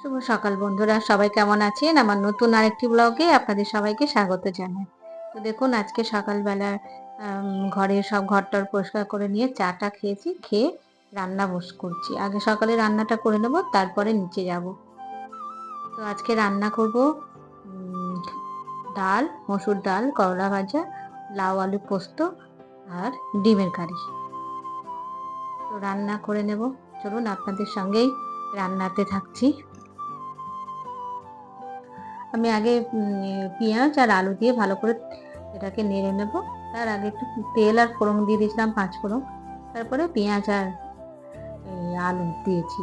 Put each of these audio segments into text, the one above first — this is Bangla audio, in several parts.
শুভ সকাল বন্ধুরা, সবাই কেমন আছেন? আমার নতুন আরেকটি ব্লগে আপনাদের সবাইকে স্বাগত জানাই। তো দেখুন, আজকে সকালবেলা ঘরে সব ঘরটর পরিষ্কার করে নিয়ে চাটা খেয়েছি, খেয়ে রান্না বস করছি। আগে সকালে রান্নাটা করে নেব, তারপরে নিচে যাব। তো আজকে রান্না করব ডাল, মসুর ডাল, করলা ভাজা, লাউ আলু পোস্ত আর ডিমের কারি। তো রান্না করে নেব। চলুন, আপনাদের সঙ্গেই রান্নাতে থাকছি। আমি আগে পেঁয়াজ আর আলু দিয়ে ভালো করে এটাকে নেড়ে নেব। তার আগে একটু তেল আর ফোড়ন দিয়ে দিয়েছিলাম, পাঁচ ফোড়ন। তারপরে পেঁয়াজ আর আলু দিয়েছি।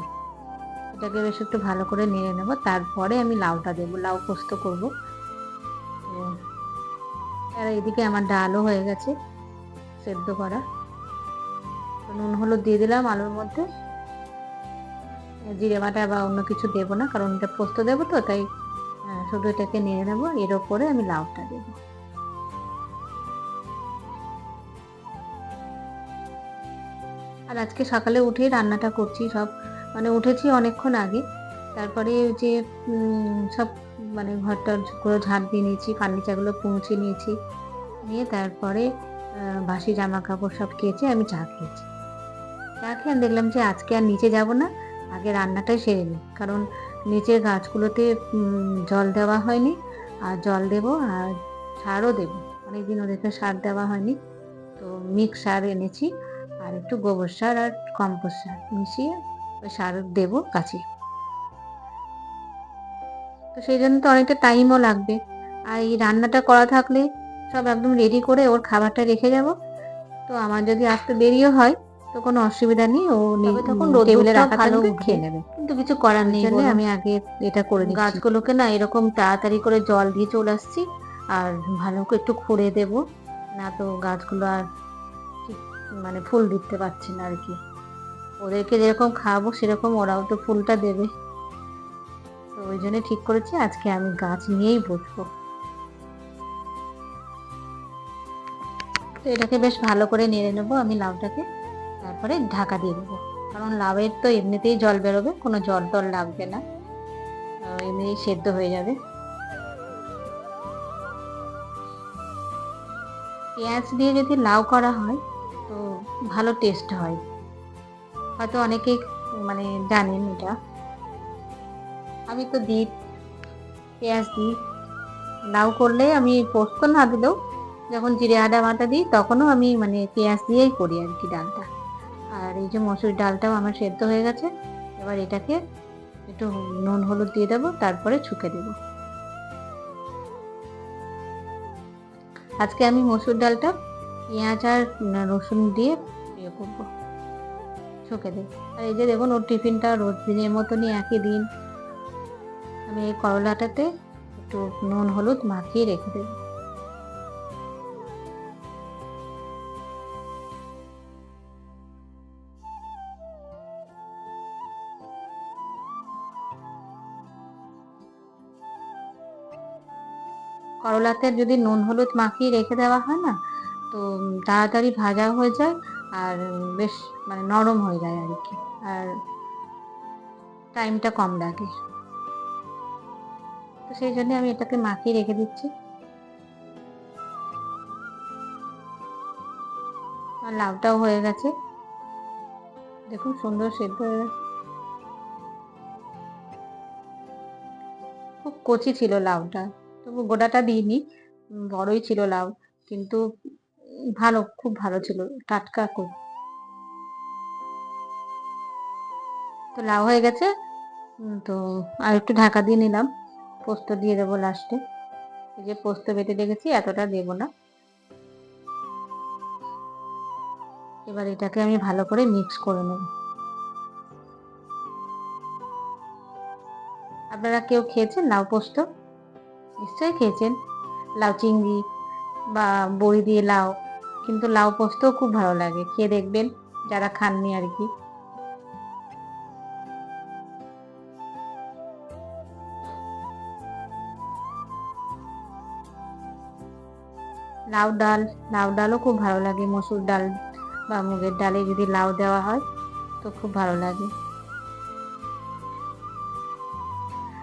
এটাকে বেশ একটু ভালো করে নেড়ে নেব। তারপরে আমি লাউটা দেবো। লাউ পোস্ত করব। আর এদিকে আমার ডালও হয়ে গেছে, সেদ্ধ করা। নুন, হলুদ দিয়ে দিলাম আলুর মধ্যে। জিরে বাটা বা অন্য কিছু দেবো না, কারণ এটা পোস্ত দেবো তো, তাই শুধু এটাকে নিয়ে নেব, এর ওপরে আমি লাউটা দেবো। আর আজকে সকালে উঠে রান্নাটা করছি সব মানে উঠেছি অনেকক্ষণ আগে। তারপরে যে সব মানে ঘরটা গুলো ঝাঁট দিয়ে নিয়েছি, ফার্নিচারগুলো পৌঁছে নিয়েছি। নিয়ে তারপরে বাসি জামা কাপড় সব খেয়েছি আমি চা খেয়েছি। চা খেয়ে আমি দেখলাম যে আজকে আর নিচে যাব না, আগে রান্নাটাই সেরে নিই। কারণ নিচের গাছগুলোতে জল দেওয়া হয়নি। আর জল দেবো আর সারও দেবো। অনেকদিন ওদেরকে সার দেওয়া হয়নি। তো মিক্স সার এনেছি। আর একটু গোবর সার আর কম্পোস্ট সার মিশিয়ে ওই সার দেবো গাছে। তো সেই জন্য তো অনেকটা টাইমও লাগবে। আর এই রান্নাটা করা থাকলে সব একদম রেডি করে ওর খাবারটা রেখে যাব। তো আমার যদি আসতে দেরিও হয় তো কোনো অসুবিধা নেই ও তখন টেবিলে রাখা থাকবে খেয়ে নেবে। কিন্তু কিছু করার নেই জন্য আমি আগে এটা করে গাছগুলোকে না এরকম তাড়াতাড়ি করে জল দিয়ে চলে আসছি আর ভালো করে একটু খুঁড়ে দেব না তো গাছগুলো আর মানে ফুল দিতে পারছে না আর কি। ওদেরকে যেরকম খাওয়াবো সেরকম ওরাও তো ফুলটা দেবে। তো ওই জন্য ঠিক করেছি আজকে আমি গাছ নিয়েই বসবো। তো এটাকে বেশ ভালো করে নেড়ে নেব আমি লাউটাকে। তারপরে ঢাকা দিয়ে দেবো। কারণ লাউয়ের তো এমনিতেই জল বেরোবে কোনো জল টল লাগবে না। আহ, এমনিই সেদ্ধ হয়ে যাবে। পেঁয়াজ দিয়ে যদি লাউ করা হয় তো ভালো টেস্ট হয়। হয়তো অনেকেই মানে জানেন এটা। আমি তো দিই পেঁয়াজ দিই। লাউ করলে আমি পোস্ত না দিলেও যখন জিরে আদা বাটা দিই তখনও আমি মানে পেঁয়াজ দিয়েই করি আর কি ডালটা। এই যে মসুর ডালটাও আমার সেদ্ধ হয়ে গেছে, এবার এটাকে একটু নুন হলুদ দিয়ে দেবো, তারপরে ছুকে দেবো। আজকে আমি মসুর ডালটা পেঁয়াজ আর রসুন দিয়ে ইয়ে করব, ছুকে দেবো। আর এই যে দেখুন, ওর টিফিনটা রোজ দিনের মতনই একই দিন। আমি এই করলাটাতে একটু নুন হলুদ মাখিয়ে রেখে দেবো। করলাতে যদি নুন হলুদ মাখিয়ে রেখে দেওয়া হয় না, তো তাড়াতাড়ি ভাজা হয়ে যায় আর বেশ মানে নরম হয়ে যায় আর কি। আর টাইমটা কম লাগে তো সেই জন্য আমি এটাকে মাখিয়ে রেখে দিচ্ছি। আর লাউটাও হয়ে গেছে। দেখুন সুন্দর সেদ্ধ হয়ে গেছে। খুব কচি ছিল লাউটা। গোটাটা দিইনি। বড়ই ছিল লাউ, কিন্তু ভালো, খুব ভালো ছিল, টাটকা খুব। তো লাউ হয়ে গেছে তো আর একটু ঢাকা দিয়ে নিলাম, পোস্ত দিয়ে দেবো লাস্টে যে পোস্ত বেটে দেখেছি এতটা দেবো না। এবার এটাকে আমি ভালো করে মিক্স করে নেব। আপনারা কেউ খেয়েছেন লাউ পোস্ত? নিশ্চয়ই খেয়েছেন। লাউ চিংড়ি বা বড়ি দিয়ে লাউ, কিন্তু লাউ পোস্তও খুব ভালো লাগে। খেয়ে দেখবেন, যারা খাননি আর কি। লাউ ডাল, লাউ ডালও খুব ভালো লাগে। মসুর ডাল বা মুগের ডালে যদি লাউ দেওয়া হয়, তো খুব ভালো লাগে।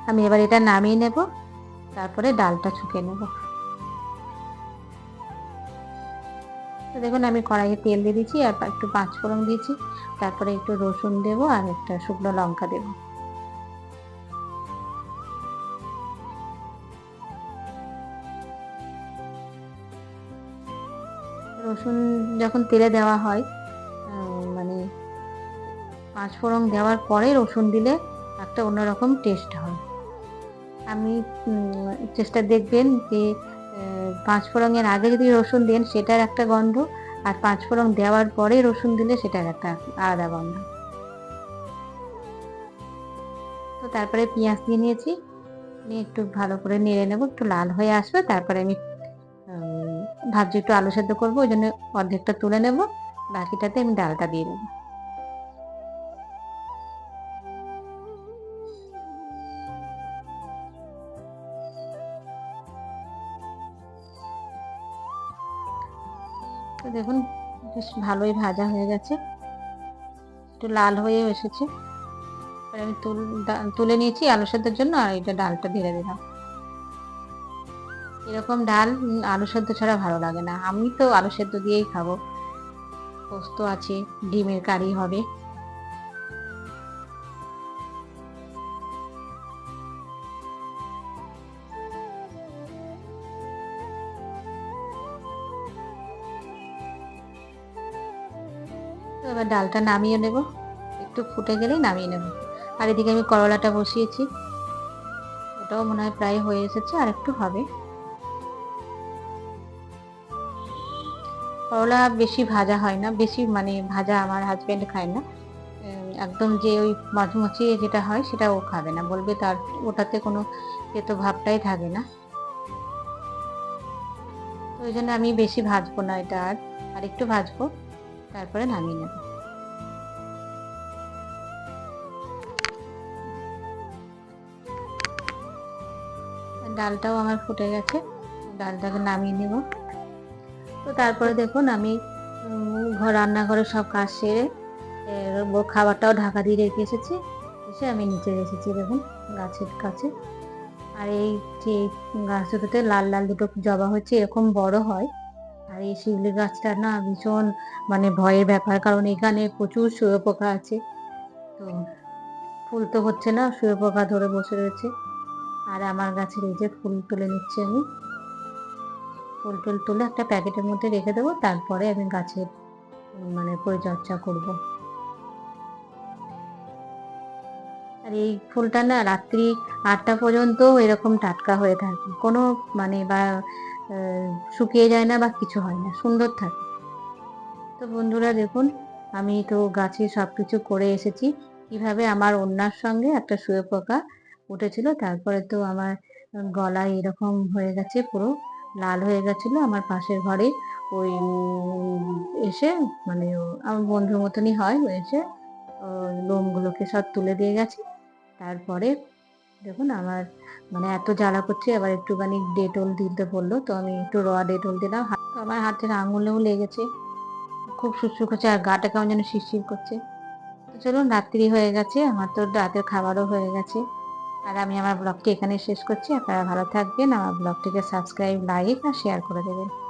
আমি এবার এটা নামিয়ে নেব। তারপরে ডালটা ছুঁকে নেব। তো দেখুন, আমি কড়াইয়ে তেল দিয়ে দিয়েছি, আর একটু পাঁচ ফোড়ন দিয়েছি। তারপরে একটু রসুন দেব আর একটা শুকনো লঙ্কা দেব। রসুন যখন তেলে দেওয়া হয় মানে পাঁচ ফোড়ন দেওয়ার পরে রসুন দিলে একটা অন্যরকম টেস্ট হয়। আমি চেষ্টা দেখবেন যে পাঁচ ফোড়নের আগে যদি রসুন দেন, সেটার একটা গন্ধ, আর পাঁচ ফোড়ন দেওয়ার পরে রসুন দিলে সেটার একটা আলাদা গন্ধ। তো তারপরে পেঁয়াজ দিয়ে নিয়েছি, নিয়ে একটু ভালো করে নেড়ে নেব, একটু লাল হয়ে আসবে, তারপরে আমি ভাবছি একটু আলু সেদ্ধ করব, ওই জন্য অর্ধেকটা তুলে নেব, বাকিটাতে আমি ডালটা দিয়ে দেবো। তো দেখুন, বেশ ভালোই ভাজা হয়ে গেছে। একটু লাল হয়ে এসেছে। আমি তুল তুলে নিয়েছি আলু সেদ্ধের জন্য, আর এটা ডালটা ঢেলে দিলাম। এরকম ডাল আলু সেদ্ধ ছাড়া ভালো লাগে না। আমি তো আলু সেদ্ধ দিয়েই খাব। পোস্ত আছে, ডিমের কারি হবে। এবার ডালটা নামিয়ে নেব। একটু ফুটে গেলেই নামিয়ে নেব। আর এদিকে আমি করলাটা বসিয়েছি। ওটাও মনে হয় প্রায় হয়ে এসেছে, আর একটু হবে। করলা বেশি ভাজা হয় না, বেশি মানে ভাজা আমার হাজব্যান্ড খায় না। একদম যে ওই মাঝমুচি যেটা হয় সেটা ও খাবে না। বলবে তার ওটাতে কোনো তেতো ভাবটাই থাকে না। তো ওই জন্য আমি বেশি ভাজবো না এটা আর। আর একটু ভাজবো। তারপরে নামিয়ে নেব। ডালটাও আমার ফুটে গেছে, ডালটাকে নামিয়ে নেব। তো তারপরে দেখুন আমি ঘর রান্নাঘরে সব কাজ সেরে খাবারটাও ঢাকা দিয়ে রেখে এসেছি, এসে আমি নিচে এসেছি দেখুন গাছের কাছে। আর এই যে গাছ দুটোতে লাল লাল দুটো জবা হচ্ছে এরকম বড় হয় এই শিউলি গাছটা না ভীষণ মানে ভয়ের ব্যাপার, কারণ এখানে প্রচুর শুয়োপোকা আছে। তো ফুল তো হচ্ছে না, শুয়োপোকা ধরে বসে রয়েছে। আর আমার গাছের এই যে ফুল তুলে নিচ্ছি আমি। ফুল টুল তুলে একটা প্যাকেটের মধ্যে রেখে দেবো, তারপরে আমি গাছের মানে পরিচর্যা করব। আর এই ফুলটা না রাত্রি আটটা পর্যন্ত এরকম টাটকা হয়ে থাকে। কোনো মানে বা শুকিয়ে যায় না বা কিছু হয় না, সুন্দর থাকে। তো বন্ধুরা দেখুন, আমি তো গাছে সব কিছু করে এসেছি। কীভাবে আমার অন্যার সঙ্গে একটা শুয়ে পোকা উঠেছিল, তারপরে তো আমার গলায় এরকম হয়ে গেছে, পুরো লাল হয়ে গেছিল। আমার পাশের ঘরে ওই এসে মানে আমার বন্ধুর মতনই হয় এসে লোমগুলোকে সব তুলে দিয়ে গেছে। তারপরে দেখুন, আমার মানে এত জ্বালা করছে, এবার একটুখানি ডেটল দিতে বলল, তো আমি একটু র ডেটল দিলাম। আমার হাতের আঙুলেও লেগেছে। খুব সুস্থ করছে, আর গাটা কেমন যেন শিরশির করছে। তো চলুন, রাত্রি হয়ে গেছে, আমার তো রাতের খাবারও হয়ে গেছে। আর আমি আমার ব্লগটি এখানে শেষ করছি। আপনারা ভালো থাকবেন, আমার ব্লগটিকে সাবস্ক্রাইব লাইক আর শেয়ার করে দেবেন।